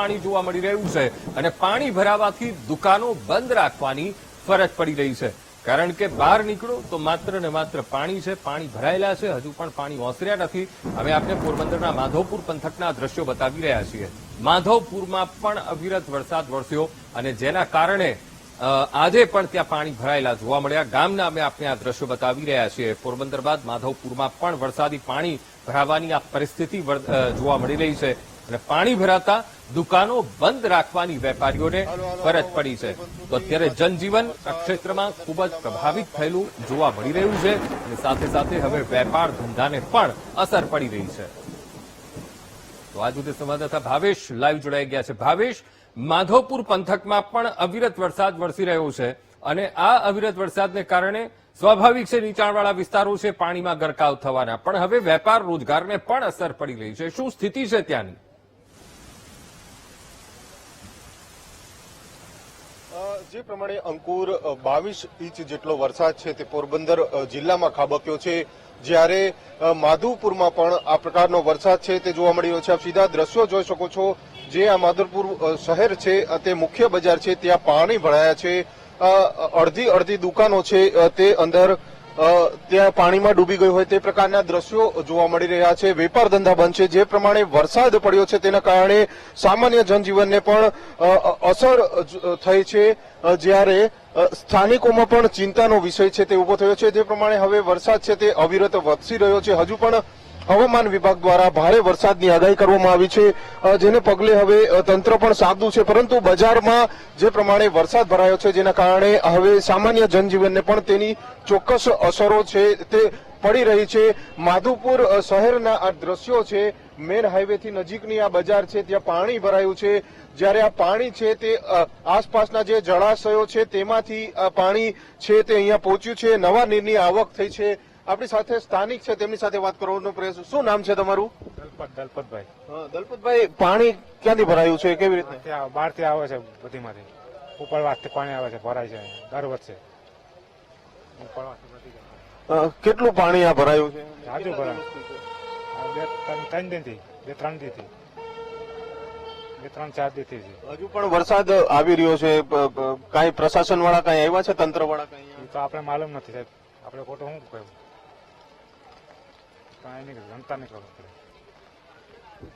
પાણી જોવા મળી રહ્યું છે અને પાણી ભરાવાથી દુકાનો બંધ રાખવાની ફરજ પડી રહી છે. કારણ કે બહાર નીકળો તો માત્ર ને માત્ર પાણી છે, પાણી ભરાયેલા છે, હજુ પણ પાણી ઓસર્યા નથી. અમે આપને પોરબંદરના માધવપુર પંથકના દ્રશ્યો બતાવી રહ્યા છીએ. માધવપુરમાં પણ અવિરત વરસાદ વરસ્યો અને જેના કારણે આજે પણ ત્યાં પાણી ભરાયેલા જોવા મળ્યા. ગામના અમે આપને આ દ્રશ્યો બતાવી રહ્યા છીએ. પોરબંદર બાદ માધવપુરમાં પણ વરસાદી પાણી ભરાવાની આ પરિસ્થિતિ જોવા મળી રહી છે. અને પાણી ભરાતા દુકાનો બંધ રાખવાની વેપારીઓને ફરજ પડી છે. તો અત્યારે જનજીવન આ ક્ષેત્રમાં ખૂબ જ પ્રભાવિત થયેલું જોવા મળી રહ્યું છે અને સાથે સાથે હવે વેપાર ધંધાને પણ અસર પડી રહી છે. તો આજ સુધી સંવાદદાતા ભાવેશ લાઈવ જોડાઈ ગયા છે. ભાવેશ માધવપુર પંથકમાં પણ અવિરત વરસાદ વરસી રહ્યો છે અને આ અવિરત વરસાદને કારણે સ્વાભાવિક છે નીચાણવાળા વિસ્તારો છે પાણીમાં ગરકાવ થવાના. પણ હવે વેપાર રોજગારને પણ અસર પડી રહી છે. શું સ્થિતિ છે ત્યાંની? જે પ્રમાણે અંકુર બાવીસ ઇંચ જેટલો વરસાદ છે તે પોરબંદર જિલ્લામાં ખાબક્યો છે. જ્યારે માધુપુરમાં પણ આ પ્રકારનો વરસાદ છે તે જોવા મળી રહ્યો છે. આપ સીધા દ્રશ્યો જોઈ શકો છો જે આ માધુપુર શહેર છે તે મુખ્ય બજાર છે, ત્યાં પાણી ભરાયા છે. અડધી અડધી દુકાનો છે તે અંદર ત્યાં પાણીમાં ડૂબી ગયું હોય તે પ્રકારના દ્રશ્યો જોવા મળી રહ્યા છે. વેપાર ધંધા બંધ છે. જે પ્રમાણે વરસાદ પડ્યો છે તેના કારણે સામાન્ય જનજીવનને પણ અસર થઈ છે. જ્યારે સ્થાનિકોમાં પણ ચિંતાનો વિષય છે તે ઊભો થયો છે. જે પ્રમાણે હવે વરસાદ છે તે અવિરત વરસી રહ્યો છે. હજુ પણ હવામાન વિભાગ દ્વારા ભારે વરસાદની આગાહી કરવામાં આવી છે. જેને પગલે હવે તંત્ર પણ સાબદું છે, પરંતુ બજારમાં જે પ્રમાણે વરસાદ ભરાયો છે, જેના કારણે હવે સામાન્ય જનજીવનને પણ તેની ચોક્કસ અસરો છે, તે પડી રહી છે. માધુપુર શહેરના આ દ્રશ્યો છે, મેન હાઈવેથી નજીકની આ બજાર છે, ત્યાં પાણી ભરાયું છે. જ્યારે આ પાણી છે, તે આસપાસના જે જળાશયો છે, તેમાંથી પાણી છે, તે અહીંયા પહોંચ્યું છે. નવા નીરની આવક થઈ છે. આપણી સાથે સ્થાનિક છે તેમની સાથે વાત કરવાનો પ્રયાસ શું નામ છે તમારું? દલપત દલપતભાઈ. દલપતભાઈ પાણી ક્યાંથી ભરાયું છે? કેવી રીતે ત્યાં બહારથી આવે છે બધીમાંથી. ઉપરવાસથી પાણી આવે છે ભરાય છે દર વર્ષે. કેટલું પાણી આ ભરાયું છે? જાજુ ભરાયું. બે ત્રણ દિનથી બે ત્રણ દીથી. બે ત્રણ ચાર દીથી છે. હજુ પણ વરસાદ આવી રહ્યો છે. કાંઈ પ્રશાસન વાળા કાંઈ આવ્યા છે? તંત્ર વાળા કાંઈ તો આપણે માલુમ નથી સાહેબ. આપણે ખોટું શું કહ્યું? કાંઈ નહીં જનતાને ખબર પડે.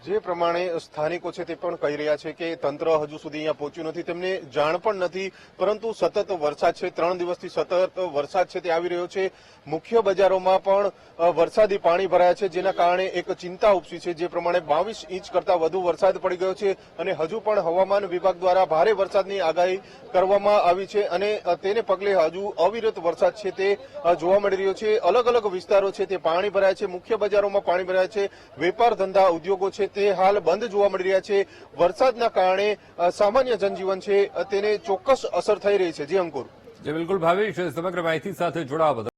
જે પ્રમાણે સ્થાનિકો છે તે પણ કહી રહ્યા છે કે તંત્ર હજુ સુધી અહીંયા પહોંચ્યું નથી, તેમને જાણ પણ નથી, પરંતુ સતત વરસાદ છે, ત્રણ દિવસથી સતત વરસાદ છે તે આવી રહ્યો છે. મુખ્ય બજારોમાં પણ વરસાદી પાણી ભરાયા છે, જેના કારણે એક ચિંતા ઉપસી છે, જે પ્રમાણે બાવીસ ઇંચ કરતા વધુ વરસાદ પડી ગયો છે અને હજુ પણ હવામાન વિભાગ દ્વારા ભારે વરસાદની આગાહી કરવામાં આવી છે અને તેને પગલે હજુ અવિરત વરસાદ છે તે જોવા મળી રહ્યો છે. અલગ અલગ વિસ્તારો છે તે પાણી ભરાયા છે, મુખ્ય બજારોમાં પાણી ભરાયા છે. વેપાર ધંધા ઉદ્યોગો છે તે હાલ બંધ જોવા મળી રહ્યા છે. વરસાદના કારણે સામાન્ય જનજીવન છે, તેને ચોક્કસ અસર થઈ રહી છે. જી અંકુર. જે, બિલકુલ ભાવેશ, સમગ્ર માહિતી સાથે જોડાવા